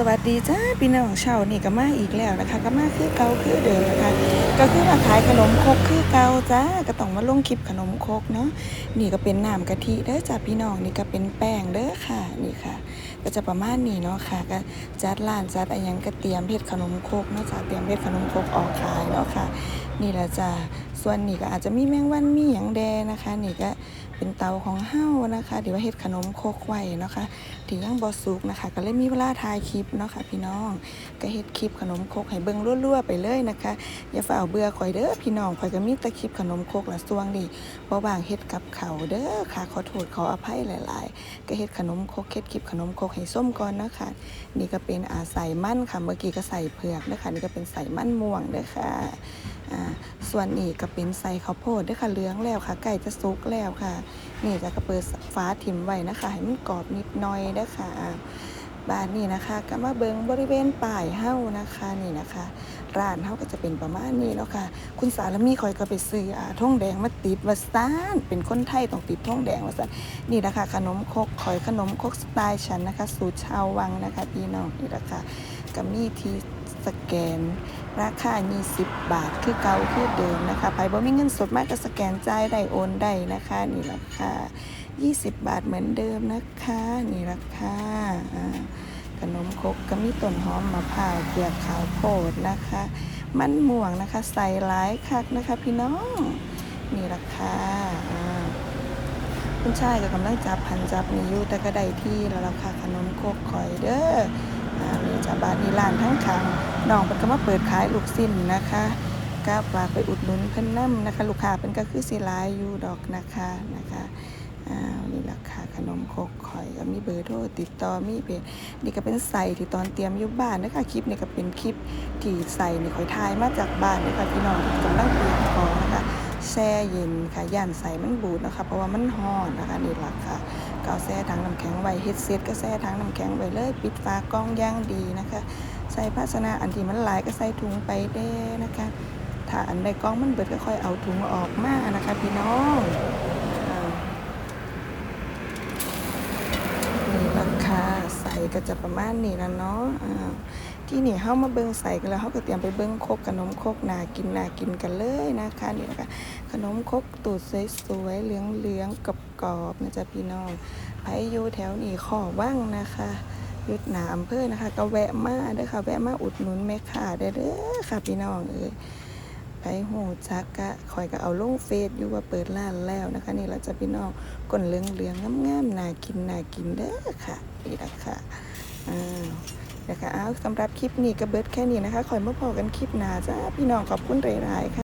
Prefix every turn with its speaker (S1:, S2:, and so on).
S1: สวัสดีจ้าพี่น้องช้านี่ก็มาอีกแล้วนะคะก็มาคือเก่าคือเดิมนะคะ ก็คือมาขายขนมครกคือเก่าจ้าก็ต้องมาลงคลิปขนมครกเนาะนี่ก็เป็นน้ำกะทิเด้อจ้าพี่น้องนี่ก็เป็นแป้งเด้อค่ะนี่ค่ะ ก็จะประมาณนี้เนาะค่ะ ก็จัดร้านจัดอะไรยังก็เตรียมเฮ็ดขนมครกเนาะจ้าเตรียมเฮ็ดขนมครกออกขายเนาะค่ะ นี่แหละจ้า ส่วนนี่ก็อาจจะมีแมงวันมีหยังแดนะคะนี่ก็เป็นเตาของเฮ้านะคะเดี๋ยวว่าเฮ็ดขนมโคกไว้นะคะที่ยังบ่สุกนะคะ ก็เลยมีเวลาถ่ายคลิปเนาะค่ะพี่น้องก็เฮ็ดคลิปขนมโคกให้เบิ่งรั่วๆไปเลยนะคะอย่าฝ่าเอาเบื่อข่อยเด้อพี่น้องข่อยก็มีแต่คลิปขนมโคกละส่วงนี่บ่ว่างเฮ็ดกับเขาเด้อค่ะขอโทษขออภัยหลาย ๆ ก็เฮ็ดขนมโคกเฮ็ดคลิปขนมโคกให้ส้มก่อนนะคะนี่ก็เป็นอาใส่มันค่ะเมื่อกี้ก็ใส่เผือกนะคะนี่ก็เป็นใส่มันม่วงเด้อค่ะ อ่าส่วนนี่ก็เป็นใส่ข้าวโพดด้อค่ะเหลืองแล้วค่ะใกล้จะสุกแล้วค่ะ นี่จะก็เปิดฟ้าถิ่มไว้นะคะให้มันกรอบนิดหน่อยเด้ค่ะบ้านนี่นะคะ ก็มาเบิงบริเวณป่ายเฮ้านะคะนี่นะคะ ร้านเฮาก็จะเป็นประมาณนี้เนาะค่ะ คุณสารมีคอยก็ไปซื้ออ่าท่องแดงมาติดวาซ่านเป็นคนไทยต้องติดท่องแดงวาซ่านนี่นะคะ ขนมคกคอยขนมคกสไตล์ฉันนะคะ สูตรชาววังนะคะพี่น้องนี่นะคะก็มีที่สแกน ราคา 20 บาท คือเก่าคือเดิมนะคะไปบ่มีเงินสดมากก็สแกนจ่ายได้โอนได้นะคะนี่ราคา20 บาทเหมือนเดิมนะคะ นี่ราคาขนมครกก็มีต้นหอมมะพร้าวเปลือกขาวโพดนะคะ มันม่วงนะคะ ใส่หลายคักนะคะ พี่น้องนี่ราคาอ่าคุณชายก็กำลังจับพันจับนี่อยู่แต่ก็ได้ที่แล้วราคาขนมครกคอยเด้อ อ่านี่จะบาทนี่ร้านทั้งคังน้องเพิ่นก็มาเปิดขายลูกสิ้นนะคะก็ฝากไปอุดหนุนเพิ่นนํนะคะ ลูกค้าเพิ่นก็คือสิหลายอยู่ดอกนะคะนะคะอ้าวนี่ราคาขนมคกข่อยก็มีเบอร์โทรติดต่อมีเพจนี่ก็เป็นใส่ที่ตอนเตรียมอยู่บ้านนะคะคลิปนี่ก็เป็นคลิปที่ใส่นี่ข่อยถ่ายมาจากบ้านนะคะพี่น้องที่กำลังเตรียมของนะคะ แช่เย็นค่ะย่านใส่มันบูดนะคะ เพราะว่ามันร้อนนะคะนี่ราคาก็เอาแช่ถังน้ำแข็งไว้เฮ็ดเซตก็แช่ถังน้ำแข็งไว้เลย ปิดฝากล้องย่างดีนะคะ ใส่ภาชนะอันที่มันหลายก็ใส่ถุงไปเด้นะคะ ถ้าอันใดกล้องมันเบิดก็ค่อยเอาถุงออกมานะคะ พี่น้องอ่านี่ราคาใส่ก็จะประมาณนี้นะเนาะอ่า ที่นี่เฮามาเบิ่งใส่กันแล้วเฮาก็เตรียมไปเบิ่งคกขนมครกนากินนากินกันเลยนะคะนี่นะคะขนมคกตูดสวยๆเหลืองๆกรอบๆนะจ๊ะพี่น้องไผอยู่แถวนี้ขอว่างนะคะยุดหนาอำเภอนะคะ ก็แวะมาเด้อค่ะ แวะมาอุดหนุนแม่ค้าได้เด้อค่ะพี่น้องเอ้ยไปหูจักกะคอยก็เอาลงเฟซอยู่ว่าเปิดร้านแล้วนะคะ นี่เราจะพี่น้องก้นเหลืองเหลืองๆงามๆน่ากินน่ากินเด้อค่ะนี่ละค่ะอ้าว นะคะเอาสำหรับคลิปนี้ก็เบิดแค่นี้นะคะคอยมาพอกันคลิปหน้าจ้าพี่น้องขอบคุณหลายๆค่ะ